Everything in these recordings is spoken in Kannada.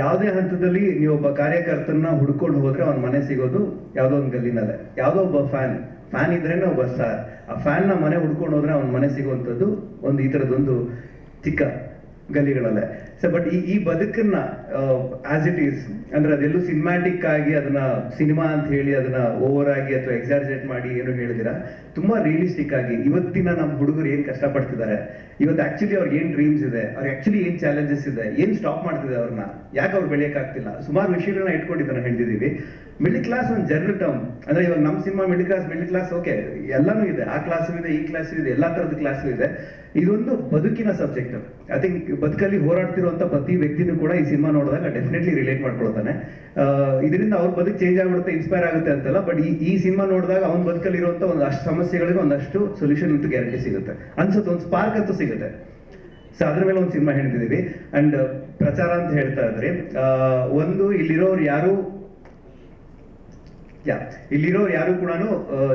ಯಾವುದೇ ಹಂತದಲ್ಲಿ ನೀವು ಒಬ್ಬ ಕಾರ್ಯಕರ್ತನ ಹುಡ್ಕೊಂಡು ಹೋದ್ರೆ ಅವ್ನ ಮನೆ ಸಿಗೋದು ಯಾವುದೋ ಒಂದು ಗಲ್ಲಿನಲ್ಲೇ. ಯಾವುದೋ ಒಬ್ಬ ಫ್ಯಾನ್. ಫ್ಯಾನ್ ಇದ್ರೇನೆ ಒಬ್ಬ ಸ್ಟಾರ್ ಆ ಫ್ಯಾನ್ನ ಮನೆ ಹುಡ್ಕೊಂಡು ಹೋದ್ರೆ ಅವ್ನ ಮನೆ ಸಿಗುವಂಥದ್ದು ಒಂದು ಈ ಥರದೊಂದು ಚಿಕ್ಕ ಗಲ್ಲಿಗಳಲ್ಲೇ. ಸೊ ಬಟ್ ಈ ಈ ಬದುಕನ್ನ ಆಸ್ ಇಟ್ ಈಸ್ ಅಂದ್ರೆ ಅದೆಲ್ಲೂ ಸಿನಿಮ್ಯಾಟಿಕ್ ಆಗಿ ಅದನ್ನ ಸಿನಿಮಾ ಅಂತ ಹೇಳಿ ಅದನ್ನ ಓವರ್ ಆಗಿ ಅಥವಾ ಎಕ್ಸಾಜರೇಟ್ ಮಾಡಿ ಏನು ಹೇಳಿದಿರ ತುಂಬಾ ರಿಯಲಿಸ್ಟಿಕ್ ಆಗಿ ಇವತ್ತಿನ ನಮ್ಮ ಹುಡುಗರು ಏನ್ ಕಷ್ಟಪಡ್ತಿದ್ದಾರೆ? ಇವತ್ತು ಆಕ್ಚುಲಿ ಅವ್ರಿಗೆ ಏನ್ ಡ್ರೀಮ್ಸ್ ಇದೆ? ಅವ್ರಿಗೆ ಆಕ್ಚುಲಿ ಏನ್ ಚಾಲೆಂಜಸ್ ಇದೆ? ಏನ್ ಸ್ಟಾಪ್ ಮಾಡ್ತಿದೆ ಅವ್ರನ್ನ? ಯಾಕೆ ಅವ್ರು ಬೆಳೆಯಕ್ಕಾಗ್ತಿಲ್ಲ? ಸುಮಾರು ವಿಷಯಗಳನ್ನ ಇಟ್ಕೊಂಡಿದ್ದಾನೆ ಹೇಳ್ತಿದೀವಿ ಮಿಡ್ಲ್ ಕ್ಲಾಸ್ ಒಂದು ಜನರಲ್ ಟರ್ಮ್ ಅಂದ್ರೆ ಇವಾಗ ನಮ್ಮ cinema middle class middle class okay ಎಲ್ಲಾನು ಇದೆ. ಆ ಕ್ಲಾಸ್ ಇದೆ, ಈ ಕ್ಲಾಸ್ ಇದೆ, ಎಲ್ಲಾ ತರದ ಕ್ಲಾಸ್ ಇದೆ. ಇದೊಂದು ಬದುಕಿನ ಸಬ್ಜೆಕ್ಟ್ ಐ ಥಿಂಕ್ ಬದುಕಲ್ಲಿ ಹೋರಾಡ್ತಿರುವಂತ ಪ್ರತಿ ವ್ಯಕ್ತಿನೂ ಕೂಡ ಈ ಸಿನಿಮಾ ನೋಡಿದಾಗ ಡೆಫಿನೆಟ್ಲಿ ರಿಲೇಟ್ ಮಾಡ್ಕೊಳ್ತಾನೆ. ಇದರಿಂದ ಅವ್ರ ಬದುಕು ಚೇಂಜ್ ಆಗ್ಬಿಡುತ್ತೆ ಇನ್ಸ್ಪೈರ್ ಆಗುತ್ತೆ ಅಂತಲ್ಲ ಬಟ್ ಈ ಈ ಸಿನಿಮಾ ನೋಡಿದಾಗ ಅವ್ನ ಬದುಕಲ್ಲಿ ಇರುವಂತ ಒಂದು ಅಷ್ಟು ಸಮಸ್ಯೆಗಳಿಗೆ ಒಂದಷ್ಟು ಸೊಲ್ಯೂಷನ್ ಅಂತೂ ಗ್ಯಾರಂಟಿ ಸಿಗುತ್ತೆ. ಅನ್ಸುತ್ತೆ, ಒಂದು ಸ್ಪಾರ್ಕ್ ಅಂತೂ ಸಿಗುತ್ತೆ. ಸೊ ಅದ್ರ ಮೇಲೆ ಒಂದು ಸಿನಿಮಾ ಹೇಳ್ತಿದ್ದೀವಿ. ಅಂಡ್ ಪ್ರಚಾರ ಅಂತ ಹೇಳ್ತಾ ಇದ್ರಿ ಒಂದು ಇಲ್ಲಿರೋರು ಯಾರು ಯಾ ಇಲ್ಲಿರೋ ಯಾರು ಕೂಡ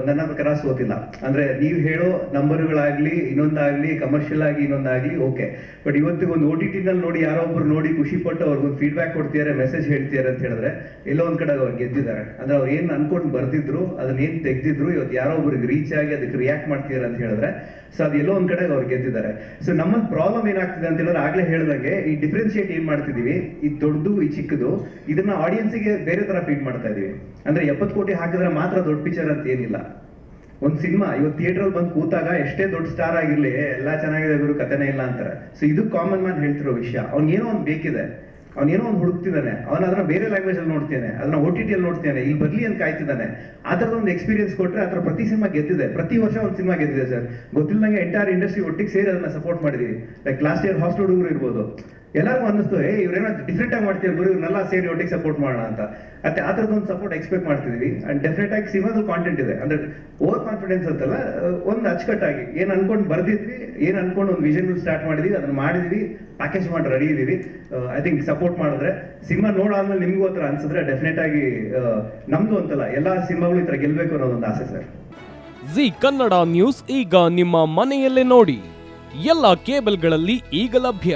ನನ್ನ ಪ್ರಕಾರ ಸೋತಿಲ್ಲ. ಅಂದ್ರೆ ನೀವು ಹೇಳೋ ನಂಬರ್ಗಳಾಗ್ಲಿ, ಇನ್ನೊಂದಾಗ್ಲಿ ಕಮರ್ಷಿಯಲ್ ಆಗಿ ಇನ್ನೊಂದಾಗ್ಲಿ ಓಕೆ ಬಟ್ ಇವತ್ತಿಗೆ ಒಂದು ಓ ಟಿ ನಲ್ಲಿ ನೋಡಿ, ಯಾರೋ ಒಬ್ರು ನೋಡಿ ಖುಷಿ ಪಟ್ಟು ಅವ್ರಿಗೊಂದು ಫೀಡ್ಬ್ಯಾಕ್ ಕೊಡ್ತಿದ್ದಾರೆ ಮೆಸೇಜ್ ಹೇಳ್ತಿದ್ದಾರೆ ಅಂತ ಹೇಳಿದ್ರೆ, ಎಲ್ಲೋ ಒಂದ್ ಕಡೆ ಅವ್ರು ಗೆದ್ದಿದ್ದಾರೆ. ಅಂದ್ರೆ ಅವ್ರು ಏನ್ ಅನ್ಕೊಂಡು ಬರ್ದಿದ್ರು, ಅದನ್ನ ಏನ್ ತೆಗ್ದಿದ್ರು, ಇವತ್ತು ಯಾರೋ ಒಬ್ರಿಗೆ ರೀಚ್ ಆಗಿ ಅದಕ್ಕೆ ರಿಯಾಕ್ಟ್ ಮಾಡ್ತಿದ್ದಾರೆ ಅಂತ ಹೇಳಿದ್ರೆ ಸೊ ಅದು ಎಲ್ಲೋ ಒಂದ್ ಕಡೆ ಅವ್ರು ಗೆದ್ದಿದ್ದಾರೆ. ಸೊ ನಮ್ಮ ಪ್ರಾಬ್ಲಮ್ ಏನಾಗ್ತಿದೆ ಅಂತ ಹೇಳಿದ್ರೆ, ಆಗ್ಲೇ ಹೇಳ್ದಂಗೆ, ಈ ಡಿಫ್ರೆನ್ಶಿಯೇಟ್ ಏನ್ ಮಾಡ್ತಿದೀವಿ, ಈ ದೊಡ್ಡದು, ಈ ಚಿಕ್ಕದು, ಇದನ್ನ ಆಡಿಯನ್ಸ್ಗೆ ಬೇರೆ ತರ ಫೀಡ್ ಮಾಡ್ತಾ ಇದೀವಿ. ಅಂದ್ರೆ ಎಪ್ಪತ್ತು ಕೋಟಿ ಹಾಕಿದ್ರೆ ಮಾತ್ರ ದೊಡ್ಡ ಪಿಕ್ಚರ್ ಅಂತ ಏನಿಲ್ಲ. ಒಂದ್ ಸಿನಿಮಾ ಇವತ್ತು ಥಿಯೇಟರ್ ಬಂದು ಕೂತಾಗ ಎಷ್ಟೇ ದೊಡ್ಡ ಸ್ಟಾರ್ ಆಗಿರ್ಲಿ, ಎಲ್ಲಾ ಚೆನ್ನಾಗಿದೆ ಗುರು ಕಥೆನೇ ಇಲ್ಲ ಅಂತಾರೆ. ಸೊ ಇದು ಕಾಮನ್ ಮ್ಯಾನ್ ಹೇಳ್ತಿರೋ ವಿಷಯ ಅವ್ನಿಗೇನೋ ಒಂದ್ ಬೇಕಿದೆ. ಅವನೇನೋ ಒಂದು ಹುಡುಕ್ತಿದ್ದಾನೆ. ಅವನು ಅದನ್ನ ಬೇರೆ ಲ್ಯಾಂಗ್ವೇಜ್ ಅಲ್ಲಿ ನೋಡ್ತಾನೆ ಅದನ್ನ ಓ ಟಿ ಟಿ ಅಲ್ಲಿ ನೋಡ್ತಾನೆ ಇಲ್ಲಿ ಬರ್ಲಿ ಅಂತ ಕಾಯ್ತಿದ್ದಾನೆ. ಆ ಥರದ ಒಂದು ಎಕ್ಸ್ಪೀರಿಯನ್ಸ್ ಕೊಟ್ಟರೆ ಆ ಪ್ರತಿ ಸಿನಿಮಾ ಗೆದ್ದಿದೆ. ಪ್ರತಿ ವರ್ಷ ಒಂದು ಸಿನಿಮಾ ಗೆದ್ದಿದೆ ಸರ್. ಗೊತ್ತಿಲ್ಲ ನಂಗೆ ಎಂಟೈರ್ ಇಂಡಸ್ಟ್ರಿ ಒಟ್ಟಿಗೆ ಸೇರಿ ಅದನ್ನ ಸಪೋರ್ಟ್ ಮಾಡಿದೀವಿ. ಲೈಕ್ ಲಾಸ್ಟ್ ಇಯರ್ ಹಾಸ್ಟೆಲ್ ಹುಡುಗರು ಇರ್ಬೋದು. ಎಲ್ಲರಿಗೂ ಅನ್ನಿಸ್ತು ಏ ಇವ್ರೇನೋ ಡಿಫ್ರೆಂಟ್ ಆಗಿ ಮಾಡ್ತೀವಿ ಗುರು ಇವ್ರನ್ನೆಲ್ಲ ಸೇರಿ ಒಟ್ಟಿಗೆ ಸಪೋರ್ಟ್ ಮಾಡೋಣ ಅಂತ. ಮತ್ತೆ ಆ ಥರದ ಒಂದು ಸಪೋರ್ಟ್ ಎಕ್ಸ್ಪೆಕ್ಟ್ ಮಾಡ್ತಿದೀವಿ. ಅಂಡ್ ಡೆಫಿನೆಟ್ ಆಗಿ ಸಿನಿಮಾದಲ್ಲಿ ಕಾಂಟೆಂಟ್ ಇದೆ. ಅಂದ್ರೆ ಓವರ್ ಕಾನ್ಫಿಡೆನ್ಸ್ ಅಂತಲ್ಲ ಒಂದು ಅಚ್ಚುಕಟ್ಟಾಗಿ. ಏನು ಅನ್ಕೊಂಡು ಬರ್ದಿದ್ವಿ ಏನು ಅನ್ಕೊಂಡು ಒಂದು ವಿಷನ್ ಸ್ಟಾರ್ಟ್ ಮಾಡಿದ್ವಿ ಅದನ್ನ ಮಾಡಿದ್ವಿ ಪ್ಯಾಕೇಜ್ ಮಾಡಿ ರೆಡಿ ಇದೀವಿ. ಐ ಥಿಂಕ್ ಸಪೋರ್ಟ್ ಮಾಡಿದ್ರೆ ಸಿನಿಮಾ ನೋಡಾದ್ಮೇಲೆ ನಿಮ್ಗೂ ಹತ್ರ ಅನ್ಸಿದ್ರೆ ಡೆಫಿನೆಟ್ ಆಗಿ ಆ, ನಮ್ದು ಅಂತಲ್ಲ ಎಲ್ಲಾ ಸಿನಿಮಾಗಳು ಈ ಥರ ಗೆಲ್ಬೇಕು ಅನ್ನೋದೊಂದು ಆಸೆ ಸರ್. ಜಿ ಕನ್ನಡ ನ್ಯೂಸ್ ಈಗ ನಿಮ್ಮ ಮನೆಯಲ್ಲೇ ನೋಡಿ. ಎಲ್ಲ ಕೇಬಲ್ಗಳಲ್ಲಿ ಈಗ ಲಭ್ಯ.